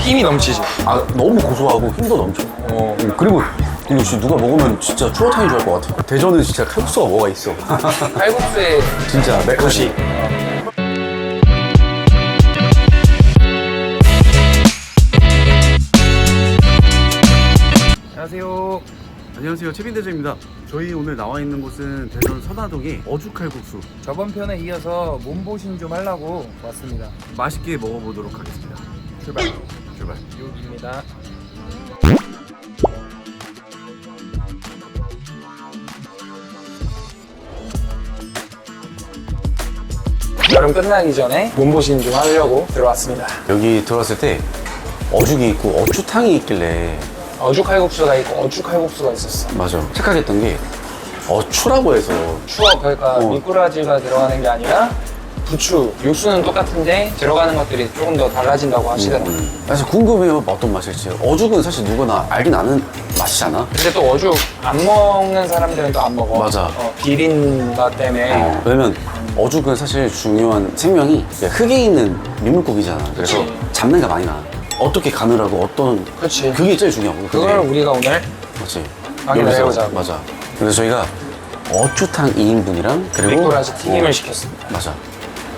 힘이 넘치지. 아 너무 고소하고 힘도 넘쳐. 어. 음, 그리고 이거 진짜 누가 먹으면 진짜 추어탕인 줄 알 것 같아. 대전은 진짜 칼국수가 뭐가 있어. 칼국수의 진짜 도시. 안녕하세요. 안녕하세요. 최빈 대장입니다. 저희 오늘 나와 있는 곳은 대전 선화동의 어죽칼국수. 저번 편에 이어서 몸보신 좀 하려고 왔습니다. 맛있게 먹어보도록 하겠습니다. 출발. 출발. 여기입니다. 여름 끝나기 전에 몸보신 좀 하려고 들어왔습니다. 여기 들어왔을 때 어죽이 있고 어추탕이 있길래 어죽 칼국수가 있고 어죽 칼국수가 있었어. 맞아 착각했던 게 어추라고 해서 추억 그러니까 어. 미꾸라지가 들어가는 게 아니라 부추 육수는 똑같은데 들어가는 것들이 조금 더 달라진다고 하시더라고요. 그래서 궁금해요 어떤 맛일지 어죽은 사실 누구나 알긴 아는 맛이잖아 근데 또 어죽 안 먹는 사람들은 또 안 먹어. 맞아. 어, 비린맛 때문에 어, 왜냐면 어죽은 사실 중요한 생명이 흙에 있는 민물고기잖아 그래서. 잡내가 많이 나 어떻게 가느라고 어떤 그치. 그게 제일 중요하고 그걸 우리가 오늘 맞지 여기서- 해보자고. 맞아 그래서 저희가 어추탕 2인분이랑 그리고 미꾸라지 튀김을 어, 시켰습니다. 맞아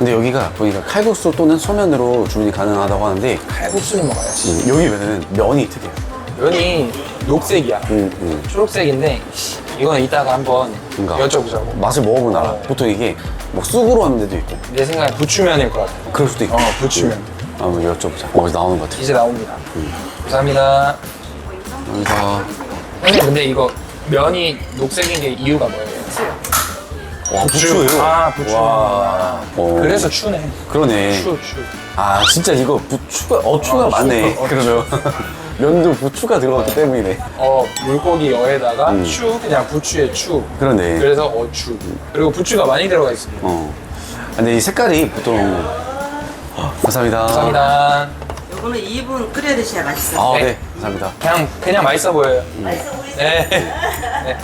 근데 여기가 보니까 칼국수 또는 소면으로 주문이 가능하다고 하는데 칼국수를 먹어야지. 음, 여기 면은 면이 특이해요 면이 녹색이야. 음, 음. 초록색인데 이건 이따가 한번 그러니까 여쭤보자고. 맛을 먹어보면 알아 어. 보통 이게 뭐 쑥으로 하는 데도 있고 내 생각에 부추면일 것 같아. 그럴 수도 있고 어, 부추면. 음. 한번 여쭤보자 어디서 나오는 것 같아 이제 나옵니다. 음. 감사합니다. 감사합니다 형님 근데 이거 면이 녹색인 게 이유가 뭐예요? 와 부추. 부추예요 아, 부추. 와. 어. 그래서 추네. 그러네 추, 추. 아 진짜 이거 부추가 어추가 어, 많네 추. 어, 그러면 면도 부추가 들어갔기 때문이네 어 물고기 어에다가 음. 추 그냥 부추에 추. 그러네 그래서 어추. 그리고 부추가 많이 들어가 있습니다. 어 근데 이 색깔이 보통 어, 감사합니다 감사합니다. 요거는 2분 끓여 드셔야 맛있어요. 아, 네. 네. 감사합니다. 그냥 그냥 맛있어 보여요. 맛있어 보이세요? 네. 네.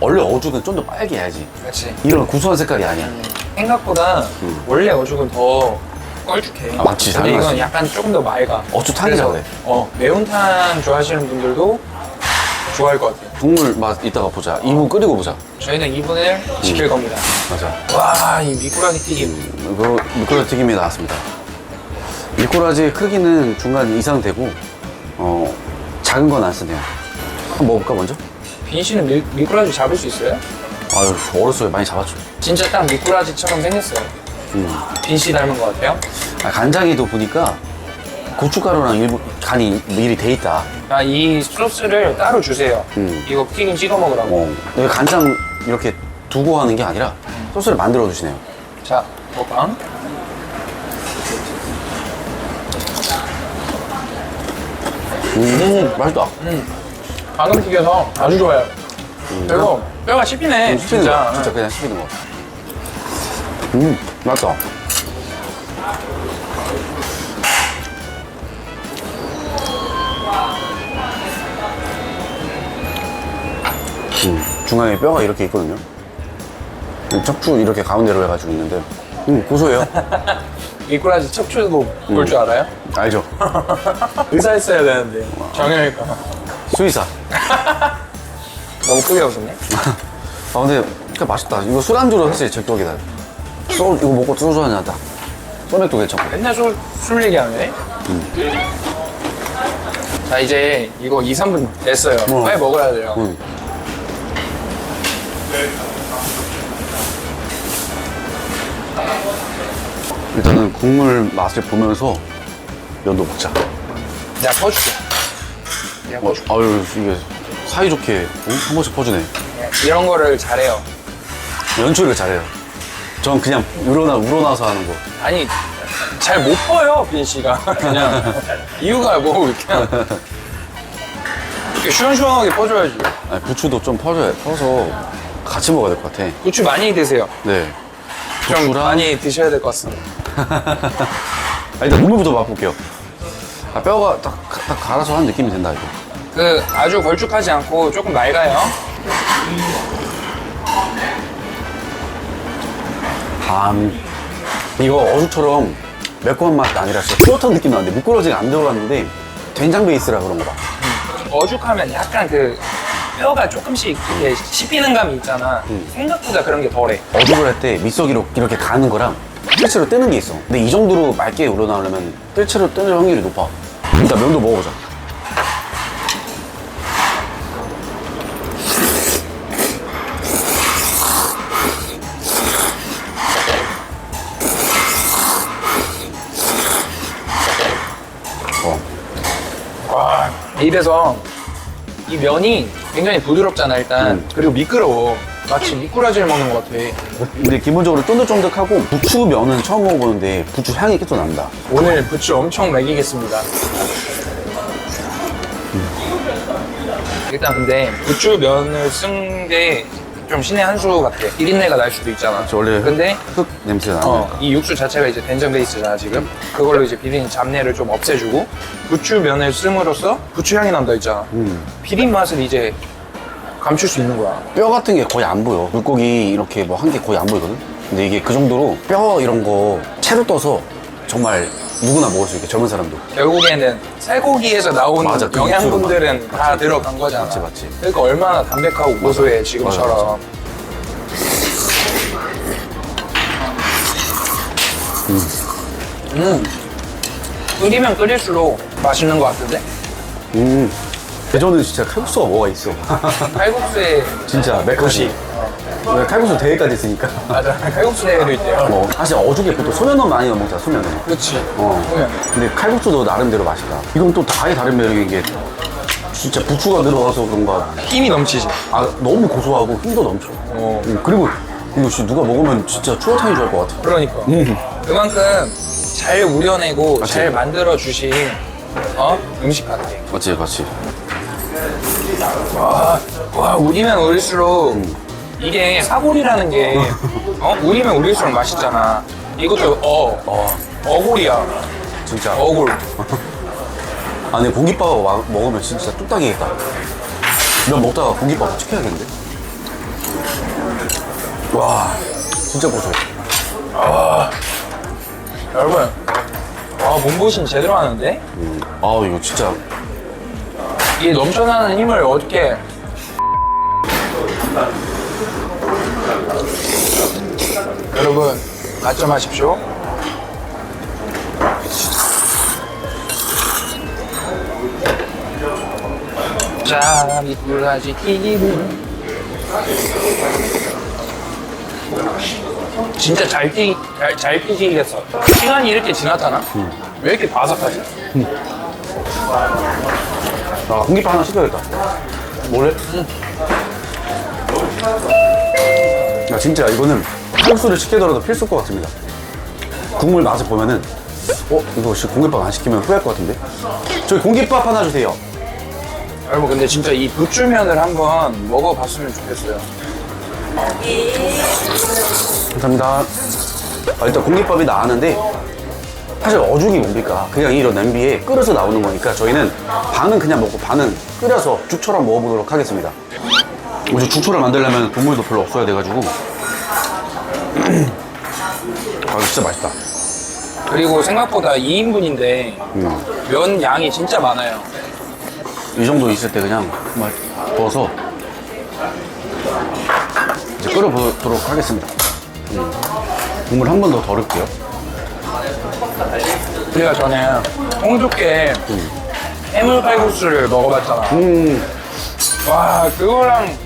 원래 어죽은 좀 더 빨개 해야지. 그렇지. 이런 구수한 색깔이 아니야. 생각보다 원래 어죽은 더 껄쭉해. 아, 맞지. 근데 이건 당연하지. 약간 조금 더 맑아. 어죽탕이라 그래서, 그래. 어 매운탕 좋아하시는 분들도 좋아할 것 같아요. 국물 맛 이따가 보자. 2분 끓이고 보자. 저희는 2분을 지킬 겁니다. 맞아. 와, 이 미꾸라지 튀김. 이거 미꾸라지 튀김이 나왔습니다. 미꾸라지 크기는 중간 이상 되고, 어, 작은 건 안 쓰네요. 한번 먹어볼까, 먼저? 빈 씨는 미, 미꾸라지 잡을 수 있어요? 아유, 어렸을 때 많이 잡았죠. 진짜 딱 미꾸라지처럼 생겼어요. 음. 빈 씨 닮은 것 같아요. 아, 간장에도 보니까 고춧가루랑 일부 간이 미리 돼 있다. 아, 이 소스를 따로 주세요. 음. 이거 튀김 찍어 먹으라고. 어, 여기 간장 이렇게 두고 하는 게 아니라 소스를 만들어 주시네요. 자, 먹방. 음, 맛있다. 음, 방금 튀겨서 아주 좋아요. 그리고 뼈가 씹히네, 음, 씹히는 진짜. 거, 진짜 그냥 씹히는 거. 음, 맛있다. 음, 중간에 뼈가 이렇게 있거든요. 음, 척추 이렇게 가운데로 해가지고 있는데, 음, 고소해요. 미꾸라지 척추도 볼 줄 알아요? 알죠? 의사 했어야 되는데. 정형외과. 수의사. 너무 크게 웃었네. 아, 근데 진짜 맛있다. 이거 술안주로 사실 제격이다. 소, 이거 먹고 소주 한잔 하다. 소맥도 괜찮고. 맨날 술, 술 얘기하네. 자, 이제 이거 2, 3분 됐어요. 어. 빨리 먹어야 돼요. 응. 일단은 국물 맛을 보면서 면도 먹자. 내가 퍼줄게. 어. 아유, 이게 사이좋게 응? 한 번씩 퍼주네. 이런 거를 잘해요. 연출을 잘해요. 전 그냥 우러나, 우러나서 하는 거. 아니, 잘못 퍼요, 빈 씨가. 그냥. 이유가 뭐, 그냥. 이렇게 시원시원하게 퍼줘야지. 아니, 부추도 좀 퍼줘야, 퍼서 같이 먹어야 될 것 같아. 고추 많이 드세요. 네. 좀 부추랑- 많이 드셔야 될 것 같습니다. 아, 일단 국물부터 맛볼게요. 아, 뼈가 딱, 딱 갈아서 한 느낌이 된다, 이거. 그 아주 걸쭉하지 않고 조금 맑아요. 밤 이거 어죽처럼 매콤한 맛도 아니라 진짜 뚜렷한 느낌 나는데 미꾸라지가 안 들어갔는데 된장 베이스라 그런가 봐. 어죽하면 약간 그 뼈가 조금씩 이렇게 씹히는 감이 있잖아. 생각보다 그런 게 덜해. 어죽을 할 때 밑석이로 이렇게 가는 거랑 뜰채로 뜨는 게 있어. 근데 이 정도로 맑게 우러나오려면 뜰채로 뜨는 확률이 높아. 일단 면도 먹어보자. 어, 와, 입에서 이 면이 굉장히 부드럽잖아, 일단. 음. 그리고 미끄러워. 마치 미꾸라지를 먹는 것 같아. 근데 기본적으로 쫀득쫀득하고 부추 면은 처음 먹어보는데 부추 향이 계속 난다. 오늘 부추 엄청 먹이겠습니다. 일단 근데 부추 면을 쓴 게 좀 신의 한 수 같아. 비린내가 날 수도 있잖아. 저 원래 근데 흙 냄새가 나는 어, 이 육수 자체가 이제 된장 베이스잖아 지금. 그걸로 이제 비린 잡내를 좀 없애주고 부추 면을 씀으로써 부추 향이 난다 있잖아. 음. 비린 맛을 이제 감출 수 있는 거야. 뼈 같은 게 거의 안 보여. 물고기 이렇게 뭐한게 거의 안 보이거든? 근데 이게 그 정도로 뼈 이런 거 채로 떠서 정말 누구나 먹을 수 있게 젊은 사람도. 결국에는 쇠고기에서 나오는 맞아, 그 영양분들은 다 들어간 거잖아. 맞지, 맞지. 그러니까 얼마나 담백하고 고소해 지금처럼. 음. 끓이면 끓일수록 맛있는 것 같은데? 음. 대전은 진짜 칼국수가 뭐가 있어. 칼국수에 진짜 도시. 왜 칼국수 대회까지 있으니까. 맞아. 칼국수 대회도 있대요. 뭐, 사실 어죽에 보통 소면은 많이 넣어 먹잖아, 소면은. 그렇지. 어. 보면. 근데 칼국수도 나름대로 맛있다. 이건 또 다의 다른 매력인 게 진짜 부추가 들어가서 그런가. 힘이 넘치지. 아, 너무 고소하고 힘도 넘쳐. 어. 음, 그리고 이거 씨 누가 먹으면 진짜 추어탕이 좋아할 것 같아. 그러니까. 음. 그만큼 잘 우려내고 잘 만들어 주신 어? 음식 같아. 맞지, 맞지. 와, 와 우리면 우릴수록 음. 이게 사골이라는 게 어? 우리면 우릴수록 맛있잖아. 이것도 어, 어, 어골이야. 진짜. 어골. 아, 근데 공깃밥 와- 먹으면 진짜 뚝딱이겠다. 면 먹다가 공깃밥 시켜야겠는데? 와, 진짜 고소해. 여러분, 와 몸보신 제대로 하는데 음. 아, 이거 진짜. 이 넘쳐나는 힘을 어떻게 여러분 가점하십시오. 자, 미꾸라지 튀김. 진짜 잘 튀, 잘, 잘 튀기겠어. 시간이 이렇게 지났잖아? 왜 이렇게 바삭하지? 아, 공깃밥 하나 시켜야겠다. 몰래? 야, 진짜 이거는 칼국수를 시키더라도 필수일 것 같습니다. 국물 맛을 보면은, 어, 이거 혹시 공깃밥 안 시키면 후회할 것 같은데? 저희 공깃밥 하나 주세요. 여러분 근데 진짜 이 부추면을 한번 먹어봤으면 좋겠어요. 감사합니다. 아, 일단 공깃밥이 나왔는데 사실 어죽이 뭡니까? 그냥 이런 냄비에 끓여서 나오는 거니까 저희는 반은 그냥 먹고 반은 끓여서 죽처럼 먹어보도록 하겠습니다. 혹시 죽초를 만들려면 국물도 별로 없어야 돼가지고 아 진짜 맛있다. 그리고 생각보다 2인분인데 면 양이 진짜 많아요. 이 정도 있을 때 그냥 막 부어서 이제 끓여보도록 하겠습니다. 음. 국물 한 번 더 덜을게요. 우리가 전에 홍두깨 해물 칼국수를 먹어봤잖아. 음, 와 그거랑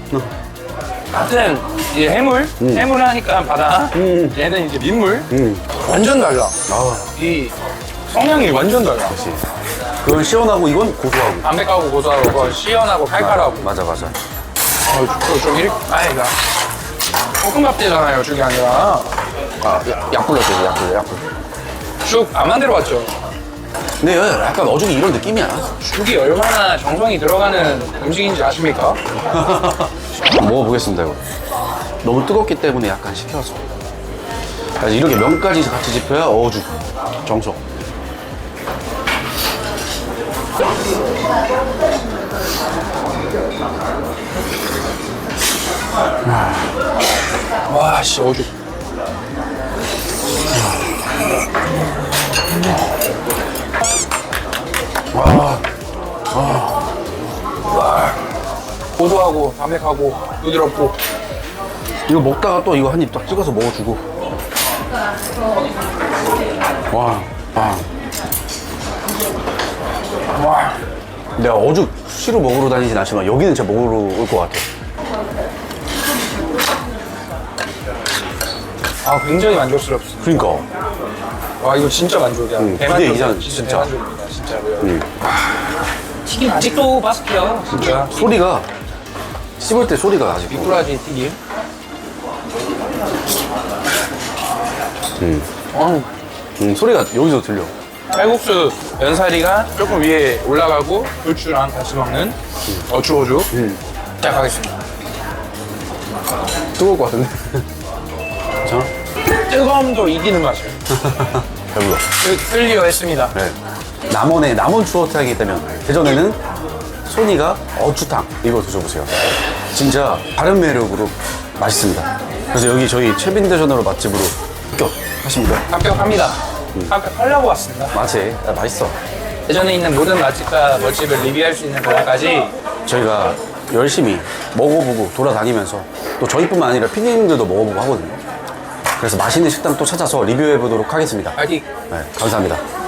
같은 이 해물 해물 하니까 바다 음. 얘는 이제 민물 음. 완전 달라. 아, 이 성향이 완전 달라. 그건 시원하고 이건 고소하고. 담백하고 고소하고 그거 시원하고 칼칼하고. 맞아, 맞아. 어, 그거 좀 이렇게 아이가 볶음밥 되잖아요 죽이 아니라 아, 약, 약 불렀어요, 약 불러, 약 불러. 죽 안 만들어봤죠? 근데 약간 어죽이 이런 느낌이야. 죽이 얼마나 정성이 들어가는 음식인지 아십니까? 먹어보겠습니다, 이거. 너무 뜨겁기 때문에 약간 식혀서. 이렇게 면까지 같이 집혀야 어죽. 정석. 와 씨 어죽 고소하고 담백하고 부드럽고 이거 먹다가 또 이거 한 입 딱 찍어서 먹어주고. 와, 와. 와 내가 어죽 수시로 먹으러 다니진 않지만 여기는 진짜 먹으러 올 것 같아. 아, 굉장히 만족스럽습니다. 그러니까. 와 이거 진짜 만족이야. 음, 대만족 기대 이상, 진짜 진짜. 대만족입니다. 진짜로요. 음. 튀김 아직도 바삭해요. 진짜. 소리가 씹을 때 소리가 아직 미꾸라지 튀김. 음. 어, 음, 소리가 여기서 들려. 칼국수 면사리가 조금 위에 올라가고 불추랑 같이 먹는 어추어죽. 시작하겠습니다. 뜨거울 것 같은데. 자, 뜨거움도 이기는 맛이에요. 배불러. 클리어 했습니다. 네. 남원에 남원 추어탕이 있다면 대전에는 소니가 어추탕 이거 드셔보세요. 진짜 다른 매력으로 맛있습니다. 그래서 여기 저희 최빈 대전으로 맛집으로 합격하십니다. 합격합니다. 합격하려고 왔습니다. 맛이 아, 맛있어. 대전에 있는 모든 맛집과 멋집을 리뷰할 수 있는 그날까지 저희가 열심히 먹어보고 돌아다니면서 또 저희뿐만 아니라 피디님들도 먹어보고 하거든요. 그래서 맛있는 식당 또 찾아서 리뷰해 보도록 하겠습니다. 파이팅! 네, 감사합니다.